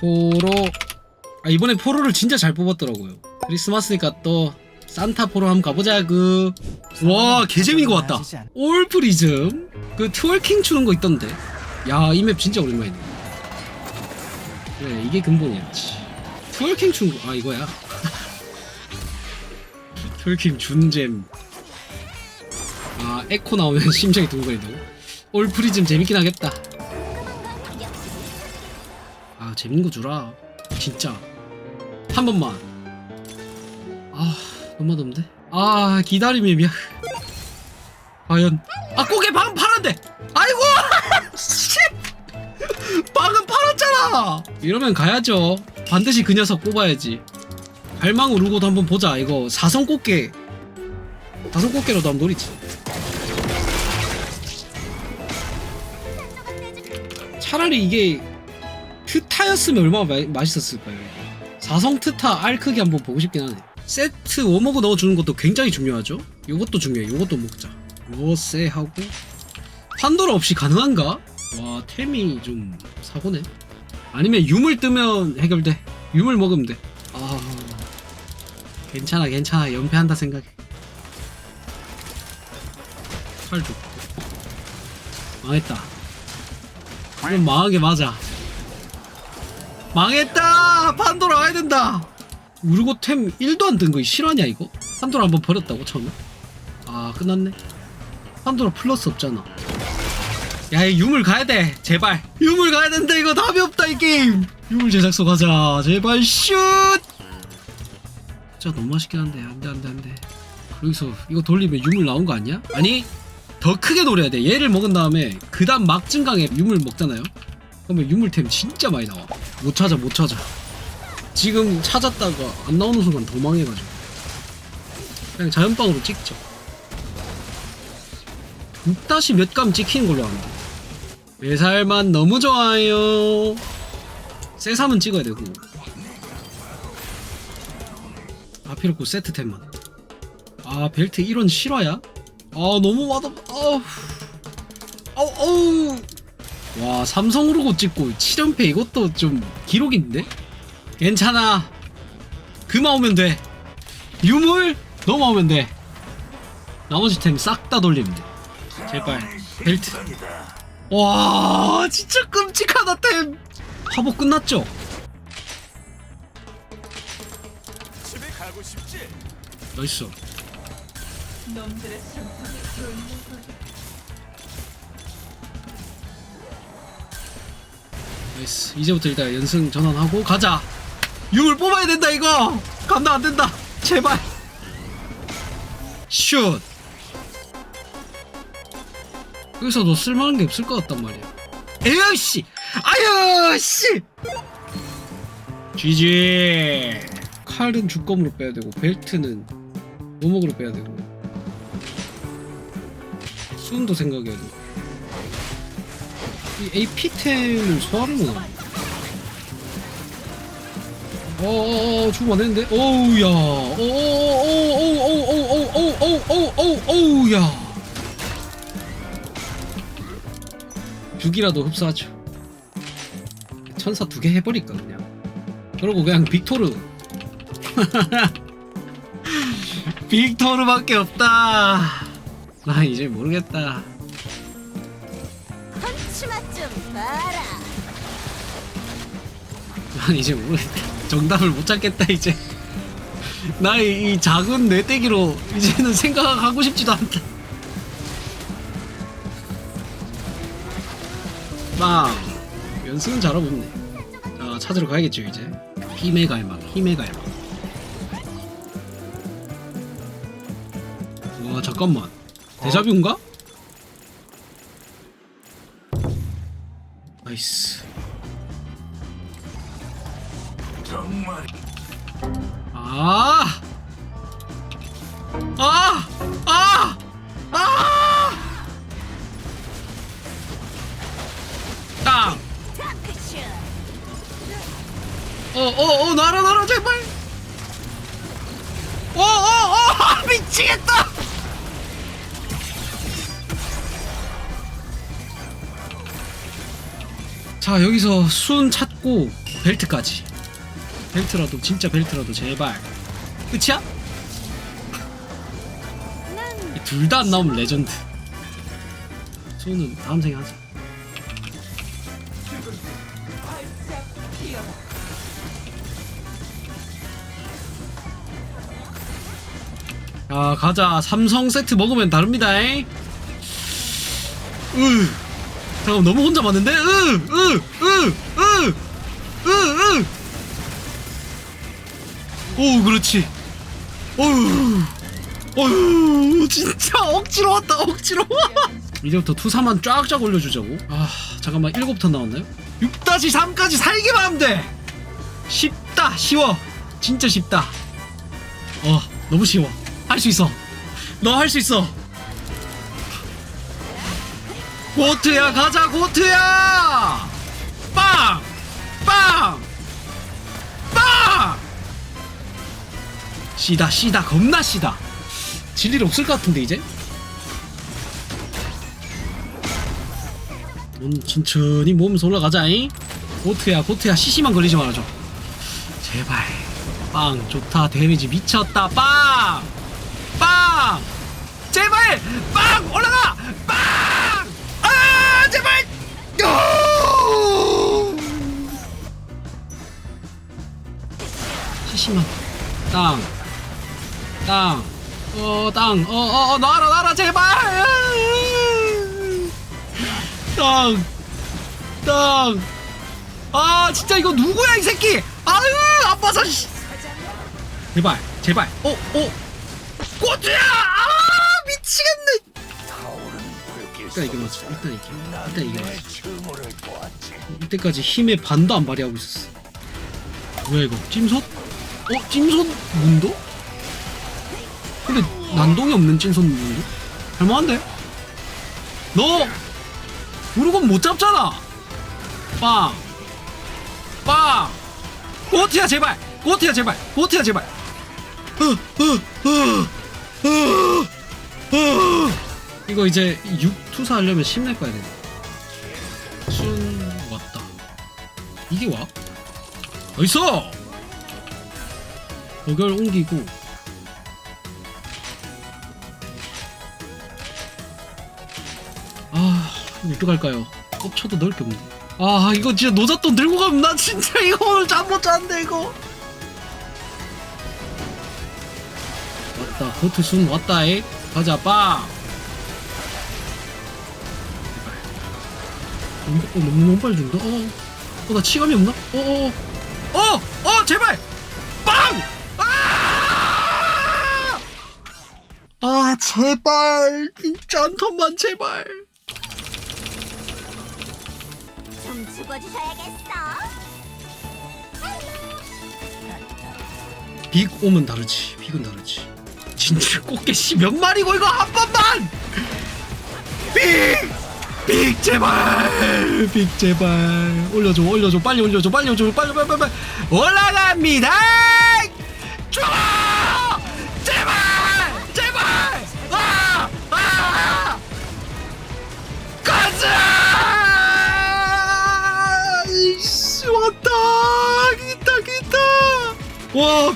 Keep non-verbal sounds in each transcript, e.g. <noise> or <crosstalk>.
포로. 아 이번에 포로를 진짜 잘 뽑았더라고요. 크리스마스니까 또 산타 포로 한번 가보자구 와 개재미인 거 같다. 올 프리즘? 그 트월킹 추는 거 있던데. 야 이 맵 진짜 오랜만이네. 그래 이게 근본이었지 트월킹 추는 거 아 이거야. <laughs> 트월킹 준잼. 아 에코 나오면 <laughs> 심장이 두근거린다고. 올 프리즘 재밌긴 하겠다 아 재밌는 거 주라. 진짜. 한 번만. 아 너무 맛없는데? 아 기다림이 미안. 과연. 아 고개 방금 팔았는데. 아이고! <laughs> 씨! 방금 팔았잖아! 이러면 가야죠. 반드시 그 녀석 뽑아야지. 갈망 우르고도 한번 보자. 이거 사성 꽃게. 사성 꽃게로도 한번 노리지. 차라리 이게 트타였으면 얼마나 마, 맛있었을까요? 사성 트타 알 크기 한번 보고 싶긴 하네. 세트 워머그 넣어주는 것도 굉장히 중요하죠. 이것도 중요해. 이것도 먹자. 로세 하고 판도라 없이 가능한가? 와 템이 좀 사고네. 아니면 유물 뜨면 해결돼. 유물 먹으면 돼. 아 괜찮아 괜찮아 연패한다 생각해. 칼 좋고 망했다. 이건 망하게 맞아. 망했다! 판도라 와야 된다! 우르고 템 1도 안뜬거 실화냐 이거? 판도라 한번 버렸다고 처음에? 아 끝났네. 판도라 플러스 없잖아. 야 이 유물 가야 돼. 제발. 유물 가야 된다 이거. 답이 없다 이 게임. 유물 제작소 가자. 제발 슛! 진짜 너무 맛있긴 한데. 안돼 안돼 안돼. 여기서 이거 돌리면 유물 나온 거 아니야? 아니 더 크게 노려야 돼. 얘를 먹은 다음에 그 다음 막증강에 유물 먹잖아요 그러면 유물템 진짜 많이 나와. 못 찾아 못 찾아. 지금 찾았다가 안 나오는 순간 도망해가지고. 그냥 자연빵으로 찍죠. 6다시 몇감 찍히는 걸로 압니다 매살만 너무 좋아요. 쇠삼은 찍어야 되고 아 필요 없고 세트템만. 아 벨트 1원 실화야? 아 너무 맛없 아우. 아우 아우 와 삼성으로 찍고 7연패 이것도 좀 기록인데? 괜찮아. 그만 오면 돼. 유물 넘어오면 돼. 나머지 템 싹 다 돌리면 돼. 제발 벨트. 와 진짜 끔찍하다 템. 화보 끝났죠? 나이스 나이스. 이제부터 일단 연승 전환하고 가자. 유물 뽑아야 된다 이거. 감당 안 된다. 제발. 슛. 여기서 너 쓸만한 게 없을 것 같단 말이야. 에휴 씨! 아유 씨! GG 칼은 주검으로 빼야 되고 벨트는 노목으로 빼야 되고. 수은도 생각해야 되고 이 AP템을 못하네 어어어 죽으면 안 되는데 어우야 어어어어어어어어어어어어야 죽이라도 흡수하죠 천사 두 개 해버릴까 그냥 그러고 그냥 빅토르 빅토르밖에 없다 나 이제 모르겠다 난 이제 모르겠다. 정답을 못 찾겠다 이제. 나의 이 작은 뇌떼기로 이제는 생각하고 싶지도 않다. 빵. 연습은 잘하고 있네. 자 찾으러 가야겠죠 이제. 힘의 갈망, 힘의 갈망. 와 잠깐만. 데자뷰인가? 나이스. 정말 아! 아! 아! 아! 땅! 어, 어, 어, 나라, 나라, 제발! 어, 어, 어! <laughs> 미치겠다! 자, 여기서 순 찾고, 벨트까지 벨트라도 진짜 벨트라도 제발 끝이야? 난둘다 안 나오면 레전드 소는 다음 생에 하자 자 가자 삼성 세트 먹으면 다릅니다 잉? 으 잠깐 너무 혼자 맞는데? 으으으으으으으 오 그렇지. 어휴. 어휴 진짜 억지로 왔다 <laughs> 억지로. 이제부터 투사만 쫙쫙 올려주자고. 아 잠깐만 1곱턴 나왔나요? 6-3까지 살기만 하면 돼. 쉽다 쉬워. 진짜 쉽다. 어 너무 쉬워. 할 수 있어. 너 할 수 있어. 고트야 가자 고트야! 빵! 빵! 빵! 씨다 씨다 겁나 질일 없을 것 같은데 이제? 넌 천천히 몸에서 올라가자잉? 고트야 고트야. 시시만 걸리지 말아줘. 제발. 빵 좋다. 데미지 미쳤다. 빵! 빵! 제발! 빵! 올라가! 빵! 아 제발! 요! 시시만. 땅 땅, 어, 땅, 어, 어, 어, 놔라, 놔라, 제발! 땅, 땅. 아, 진짜 이거 누구야, 이 새끼! 아유, 아파서, 씨. 제발, 제발, 어, 어. 꼬투야! 아, 미치겠네! 일단 이겨놨어, 일단 이겨. 일단 보았지. 이때까지 힘의 반도 안 발휘하고 있었어. 뭐야, 이거? 찜솥? 어, 찜솥 문도? 근데 난동이 없는 찐손 문도? 할만한데? 너! 무르곤 못 잡잖아! 빵! 빵! 고트야 제발! 고트야 제발! 고트야 제발! 이거 이제 6 투사 하려면 10낼 거야 돼. 순 왔다. 이게 와? 어딨어? 거결 옮기고 아 어떡할까요? 꼽쳐도 넣을 게 없네 아 이거 진짜 노잣돈 들고 가면 나 진짜 <laughs> 이거 오늘 잠못 잤는데 이거 왔다 버트 순 왔다 에 가자 빵 어, 어, 너무 너무 빨리 준다 어, 어, 나 치감이 없나? 어, 어, 어, 어, 어, 제발, 빵! 아! 아, 제발, 진짜 한 턴만 제발. 좀 죽어주셔야겠어. 빅 오면 다르지, 빅은 다르지. 진짜 꽃게 씨몇 마리고 이거 한 번만! 빅! 빅 제발! 빅 제발! 올려줘, 올려줘, 빨리 올려줘, 빨리 올려줘, 빨리, 빨리, 빨리. 올라갑니다!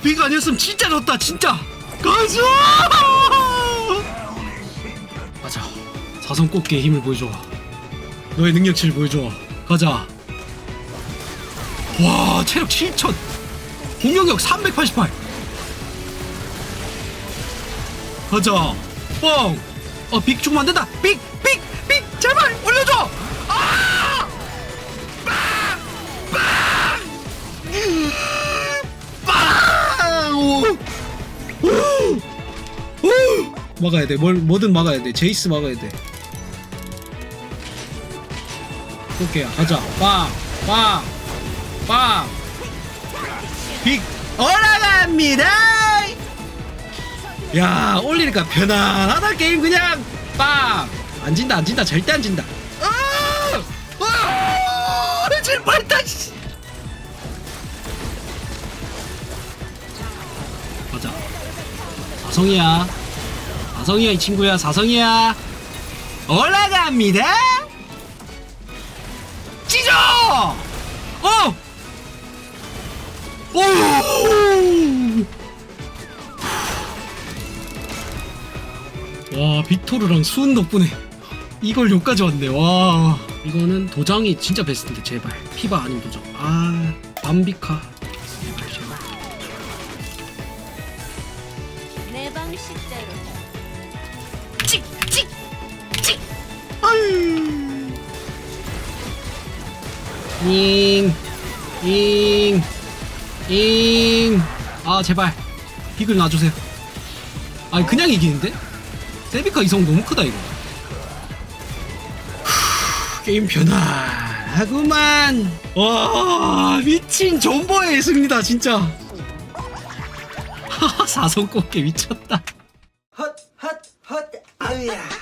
와, 빅 아니었으면 진짜 좋다, 진짜! 가자! 가자. 사성 꽃게의 힘을 보여줘. 너의 능력치를 보여줘. 가자. 와, 체력 7000. 공격력 388. 가자. 뻥. 어, 빅 죽으면 안 된다. 빅, 빅, 빅, 막아야 돼. 뭘 뭐든 막아야 돼. 제이스 막아야 돼. 오케이 가자. 빵! 빵! 빵! 빅 올라갑니다. 야 올리니까 편안하다 게임 그냥 빵! 안 진다 안 진다 절대 안 진다. 아! 아! 제발 다시. 가자. 사성이야. 사성이야 이 친구야. 사성이야. 올라갑니다. 찢어! 어! 오! 와 빅토르랑 수은 덕분에 이걸 욕까지 왔네. 와. 이거는 도장이 진짜 베스트인데 제발. 피바 아닌 도장. 아 밤비카. 내 방식대로. 찍찍 찍 아유 잉 잉 잉 아 제발. 빅을 놔주세요. 아니 그냥 이기는데? 세비카 이성 너무 크다 이거. 후, 게임 편안하구만. 와 미친 존버의 승리다 진짜. <laughs> 사성 꽃게 미쳤다 yeah.